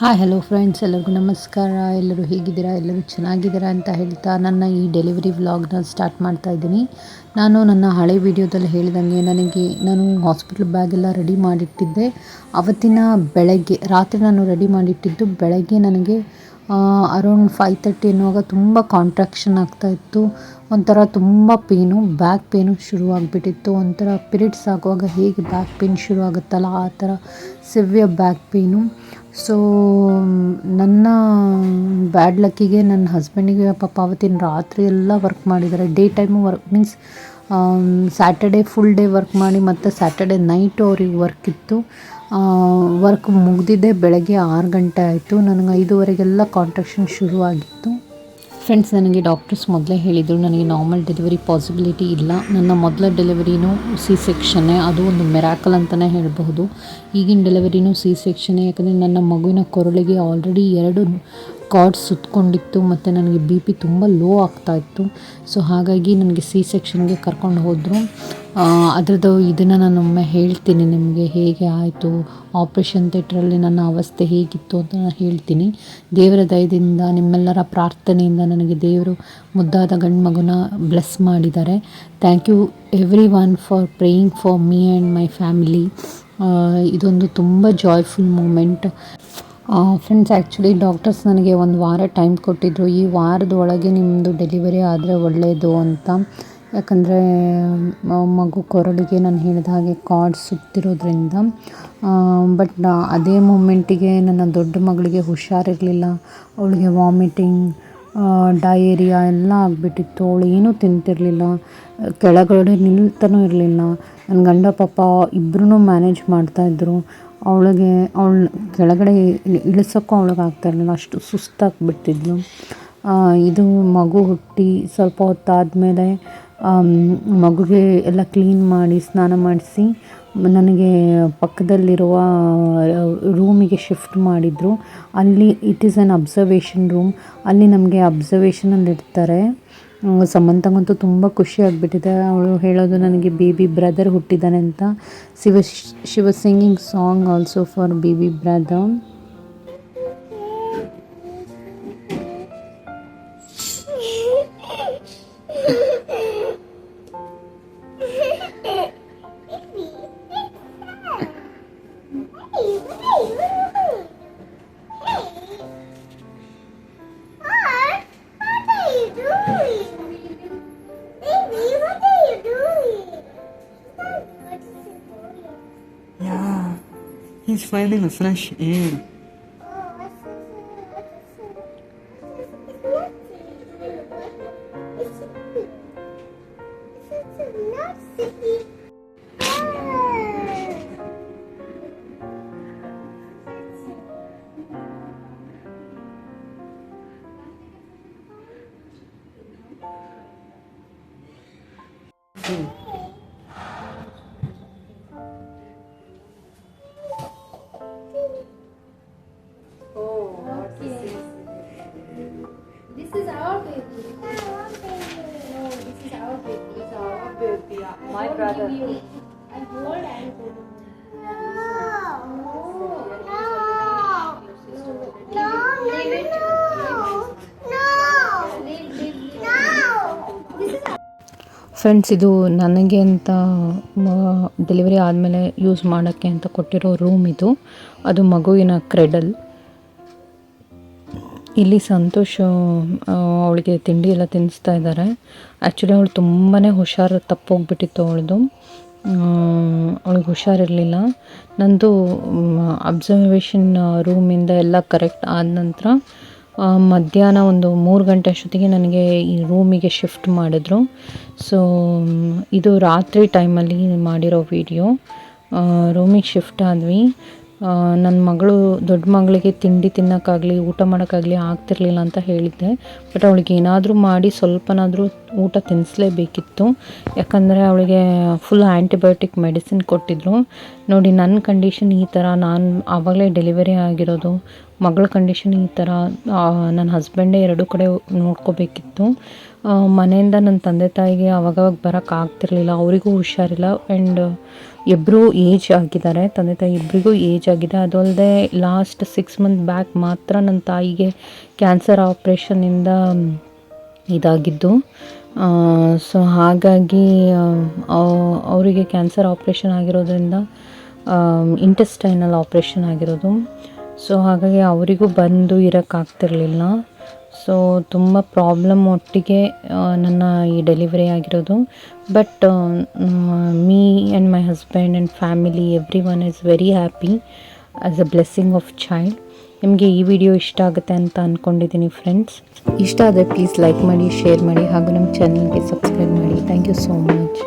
Hi hello friends ಎಲ್ಲರಿಗೂ ನಮಸ್ಕಾರ. ಎಲ್ಲರೂ ಹೇಗಿದ್ದೀರಾ? ಎಲ್ಲರೂ ಚೆನ್ನಾಗಿದ್ದೀರಾ ಅಂತ ಹೇಳ್ತಾ ನನ್ನ ಈ ಡೆಲಿವರಿ ವ್ಲಾಗ್ನ ಸ್ಟಾರ್ಟ್ ಮಾಡ್ತಾ ಇದ್ದೀನಿ. ನಾನು ನನ್ನ ಹಳೆ ವಿಡಿಯೋದಲ್ಲಿ ಹೇಳಿದಂಗೆ ನನಗೆ ನಾನು ಹಾಸ್ಪಿಟ್ಲ್ ಬ್ಯಾಗೆಲ್ಲ ರೆಡಿ ಮಾಡಿಟ್ಟಿದ್ದೆ. ಅವತ್ತಿನ ಬೆಳಗ್ಗೆ, ರಾತ್ರಿ ನಾನು ರೆಡಿ ಮಾಡಿಟ್ಟಿದ್ದು ಬೆಳಗ್ಗೆ ನನಗೆ ಅರೌಂಡ್ ಫೈವ್ ತರ್ಟಿ ಎನ್ನುವಾಗ ತುಂಬ ಕಾಂಟ್ರಾಕ್ಷನ್ ಆಗ್ತಾ ಇತ್ತು. ಒಂಥರ ತುಂಬ ಪೇನು ಬ್ಯಾಕ್ ಪೇನು ಶುರುವಾಗ್ಬಿಟ್ಟಿತ್ತು ಒಂಥರ ಪಿರಿಯಡ್ಸ್ ಆಗುವಾಗ ಹೇಗೆ ಬ್ಯಾಕ್ ಪೇನ್ ಶುರು ಆಗುತ್ತಲ್ಲ, ಆ ಥರ ಸಿವಿಯರ್ ಬ್ಯಾಕ್ ಪೇನು ಸೊ ನನ್ನ ಬ್ಯಾಡ್ ಲಕ್ಕಿಗೆ ನನ್ನ ಹಸ್ಬೆಂಡಿಗೆ ಪಾಪ ಅವತ್ತಿನ ರಾತ್ರಿ ಎಲ್ಲ ವರ್ಕ್ ಮಾಡಿದ್ದಾರೆ. Day time work means Saturday full day work ಮಾಡಿ ಮತ್ತು ಸ್ಯಾಟರ್ಡೇ ನೈಟು ಅವ್ರಿಗೆ ವರ್ಕ್ ಇತ್ತು. ವರ್ಕ್ ಮುಗಿದಿದ್ದೆ ಬೆಳಗ್ಗೆ ಆರು ಗಂಟೆ ಆಯಿತು. ನನಗೆ ಐದುವರೆಗೆಲ್ಲ ಕಾಂಟ್ರಾಕ್ಷನ್ ಶುರುವಾಗಿತ್ತು. ಫ್ರೆಂಡ್ಸ್ ನನಗೆ ಡಾಕ್ಟರ್ಸ್ ಮೊದಲೇ ಹೇಳಿದರು, ನನಗೆ ನಾರ್ಮಲ್ ಡೆಲಿವರಿ ಪಾಸಿಬಿಲಿಟಿ ಇಲ್ಲ. ನನ್ನ ಮೊದಲ ಡೆಲಿವರಿನೂ ಸಿ ಸೆಕ್ಷನ್ನೇ ಅದು ಒಂದು ಮೆರಾಕಲ್ ಅಂತಲೇ ಹೇಳಬಹುದು. ಈಗಿನ ಡೆಲಿವರಿನೂ ಸಿ ಸೆಕ್ಷನ್ನೇ ಯಾಕಂದರೆ ನನ್ನ ಮಗುವಿನ ಕೊರಳಿಗೆ ಆಲ್ರೆಡಿ ಎರಡು ಕಾರ್ಡ್ ಸುತ್ತಕೊಂಡಿತ್ತು ಮತ್ತು ನನಗೆ ಬಿ ಪಿ ತುಂಬ ಲೋ ಆಗ್ತಾಯಿತ್ತು ಸೊ ಹಾಗಾಗಿ ನನಗೆ ಸಿ ಸೆಕ್ಷನ್ಗೆ ಕರ್ಕೊಂಡು ಹೋದರು. ಅದರದ್ದು ಇದನ್ನು ನಾನು ಒಮ್ಮೆ ಹೇಳ್ತೀನಿ ನಿಮಗೆ, ಹೇಗೆ ಆಯಿತು ಆಪ್ರೇಷನ್ ಥಿಯೇಟ್ರಲ್ಲಿ ನನ್ನ ಅವಸ್ಥೆ ಹೇಗಿತ್ತು ಅಂತ ನಾನು ಹೇಳ್ತೀನಿ. ದೇವರ ದಯದಿಂದ ನಿಮ್ಮೆಲ್ಲರ ಪ್ರಾರ್ಥನೆಯಿಂದ ನನಗೆ ದೇವರು ಮುದ್ದಾದ ಗಂಡು ಮಗುನ ಬ್ಲೆಸ್ ಮಾಡಿದ್ದಾರೆ. Thank you everyone for praying for me and my family ಇದೊಂದು ತುಂಬ joyful moment friends actually doctors ನನಗೆ ಒಂದು ವಾರ ಟೈಮ್ ಕೊಟ್ಟಿದ್ದರು ಈ ವಾರದ ಒಳಗೆ ನಿಮ್ಮದು ಡೆಲಿವರಿ ಆದರೆ ಒಳ್ಳೆಯದು ಅಂತ. ಯಾಕಂದರೆ ಮಗು ಕೊರಳಿಗೆ ನಾನು ಹೇಳಿದ ಹಾಗೆ ಕಾರ್ಡ್ ಸುತ್ತಿರೋದ್ರಿಂದ. ಬಟ್ ಅದೇ ಮೂಮೆಂಟಿಗೆ ನನ್ನ ದೊಡ್ಡ ಮಗಳಿಗೆ ಹುಷಾರಿರಲಿಲ್ಲ. ಅವಳಿಗೆ ವಾಮಿಟಿಂಗ್ ಡಯೇರಿಯಾ ಎಲ್ಲ ಆಗಿಬಿಟ್ಟಿತ್ತು. ಅವಳು ಏನೂ ತಿಂತಿರಲಿಲ್ಲ. ಕೆಳಗಡೆ ನಿಲ್ತಾನೂ ಇರಲಿಲ್ಲ. ನನ್ನ ಗಂಡ, ಪಾಪ ಇಬ್ಬರೂ ಮ್ಯಾನೇಜ್ ಮಾಡ್ತಾಯಿದ್ರು ಅವಳಿಗೆ, ಅವಳು ಕೆಳಗಡೆ ಇಳಿಸೋಕ್ಕೂ ಅವಳಿಗೆ ಆಗ್ತಾಯಿರಲಿಲ್ಲ ಅಷ್ಟು ಸುಸ್ತಾಗಿಬಿಟ್ಟಿದ್ಲು ಇದು ಮಗು ಹುಟ್ಟಿ ಸ್ವಲ್ಪ ಹೊತ್ತಾದಮೇಲೆ ಮಗುಗೆ ಎಲ್ಲ ಕ್ಲೀನ್ ಮಾಡಿ, ಸ್ನಾನ ಮಾಡಿಸಿ, ನನಗೆ ಪಕ್ಕದಲ್ಲಿರುವ ರೂಮಿಗೆ ಶಿಫ್ಟ್ ಮಾಡಿದರು. ಅಲ್ಲಿ it is an observation room ಅಲ್ಲಿ ನಮಗೆ ಅಬ್ಸರ್ವೇಷನಲ್ಲಿ ಇಡ್ತಾರೆ ಸಮಂತಗಂತೂ ತುಂಬ ಖುಷಿ ಆಗಿಬಿಟ್ಟಿದೆ. ಅವಳು ಹೇಳೋದು ನನಗೆ ಬೇಬಿ ಬ್ರದರ್ ಹುಟ್ಟಿದ್ದಾನೆ ಅಂತ. Shiva Shiva singing song also for baby brother eles fazem flash flasheiro. Is our baby. No, this is our baby. It's our baby, yeah. my won't brother. give you. I hold and hold. Friends ಇದು ನನಗೆ ಅಂತ delivery ಆದಮೇಲೆ use ಮಾಡೋಕ್ಕೆ ಅಂತ ಕೊಟ್ಟಿರೋ room ಇದು ಅದು ಮಗುವಿನ ಕ್ರೆಡಲ್ ಇಲ್ಲಿ ಸಂತೋಷ ಅವಳಿಗೆ ತಿಂಡಿ ಎಲ್ಲ ತಿನ್ನಿಸ್ತಾ ಇದ್ದಾರೆ. ಆ್ಯಕ್ಚುಲಿ ಅವಳು ತುಂಬಾ ಹುಷಾರು ತಪ್ಪೋಗ್ಬಿಟ್ಟಿತ್ತು ಅವಳದು. ಅವಳಿಗೆ ಹುಷಾರಿರಲಿಲ್ಲ. ನಂದು ಅಬ್ಸರ್ವೇಷನ್ ರೂಮಿಂದ ಎಲ್ಲ ಕರೆಕ್ಟ್ ಆದ ನಂತರ ಮಧ್ಯಾಹ್ನ ಒಂದು ಮೂರು ಗಂಟೆ ಅಷ್ಟೊತ್ತಿಗೆ ನನಗೆ ಈ ರೂಮಿಗೆ ಶಿಫ್ಟ್ ಮಾಡಿದ್ರು. ಸೊ ಇದು ರಾತ್ರಿ ಟೈಮಲ್ಲಿ ಮಾಡಿರೋ ವಿಡಿಯೋ ರೂಮಿಗೆ ಶಿಫ್ಟ್ ಆದ್ವಿ. ನನ್ನ ಮಗಳು ದೊಡ್ಡ ಮಗಳಿಗೆ ತಿಂಡಿ ತಿನ್ನೋಕ್ಕಾಗಲಿ, ಊಟ ಮಾಡೋಕ್ಕಾಗಲಿ ಆಗ್ತಿರ್ಲಿಲ್ಲ ಅಂತ ಹೇಳಿದ್ದೆ. ಬಟ್ ಅವಳಿಗೆ ಏನಾದರೂ ಮಾಡಿ ಸ್ವಲ್ಪನಾದರೂ ಊಟ ತಿನ್ನಿಸ್ಲೇಬೇಕಿತ್ತು ಯಾಕಂದರೆ ಅವಳಿಗೆ ಫುಲ್ ಆ್ಯಂಟಿಬಯೋಟಿಕ್ ಮೆಡಿಸಿನ್ ಕೊಟ್ಟಿದ್ರು. ನೋಡಿ ನನ್ನ ಕಂಡೀಷನ್ ಈ ಥರ ನಾನು ಆವಾಗಲೇ ಡೆಲಿವರಿ ಆಗಿರೋದು. ಮಗಳ ಕಂಡೀಷನ್ ಈ ಥರ ನನ್ನ ಹಸ್ಬೆಂಡೇ ಎರಡು ಕಡೆ ನೋಡ್ಕೋಬೇಕಿತ್ತು. ಮನೆಯಿಂದ ನನ್ನ ತಂದೆ ತಾಯಿಗೆ ಅವಾಗವಾಗ ಬರೋಕ್ಕೆ ಆಗ್ತಿರ್ಲಿಲ್ಲ, ಅವರಿಗೂ ಹುಷಾರಿಲ್ಲ. ಆ್ಯಂಡ್ ಇಬ್ಬರೂ ಏಜ್ ಆಗಿದ್ದಾರೆ, ತಂದೆ ತಾಯಿ ಇಬ್ಬರಿಗೂ ಏಜ್ ಆಗಿದೆ. ಅದು ಅಲ್ಲದೆ ಲಾಸ್ಟ್ ಸಿಕ್ಸ್ ಮಂತ್ ಬ್ಯಾಕ್ ಮಾತ್ರ ನನ್ನ ತಾಯಿಗೆ ಕ್ಯಾನ್ಸರ್ ಆಪ್ರೇಷನಿಂದ ಇದಾಗಿದ್ದು. ಸೊ ಹಾಗಾಗಿ ಅವರಿಗೆ ಕ್ಯಾನ್ಸರ್ ಆಪ್ರೇಷನ್ ಆಗಿರೋದ್ರಿಂದ ಇಂಟೆಸ್ಟೈನಲ್ ಆಪ್ರೇಷನ್ ಆಗಿರೋದು. ಸೊ ಹಾಗಾಗಿ ಅವರಿಗೂ ಬಂದು ಇರೋಕ್ಕಾಗ್ತಿರ್ಲಿಲ್ಲ ಸೊ ತುಂಬ ಪ್ರಾಬ್ಲಮ್ ಒಟ್ಟಿಗೆ ನನ್ನ ಈ ಡೆಲಿವರಿ ಆಗಿರೋದು. But me and my husband and family everyone is very happy as a blessing of child ನಿಮಗೆ ಈ ವಿಡಿಯೋ ಇಷ್ಟ ಆಗುತ್ತೆ ಅಂತ ಅಂದ್ಕೊಂಡಿದ್ದೀನಿ ಫ್ರೆಂಡ್ಸ್ ಇಷ್ಟ ಆದರೆ ಪ್ಲೀಸ್ ಲೈಕ್ ಮಾಡಿ ಶೇರ್ ಮಾಡಿ, ಹಾಗೂ ನಮ್ಮ ಚಾನಲ್ಗೆ ಸಬ್ಸ್ಕ್ರೈಬ್ ಮಾಡಿ. Thank you so much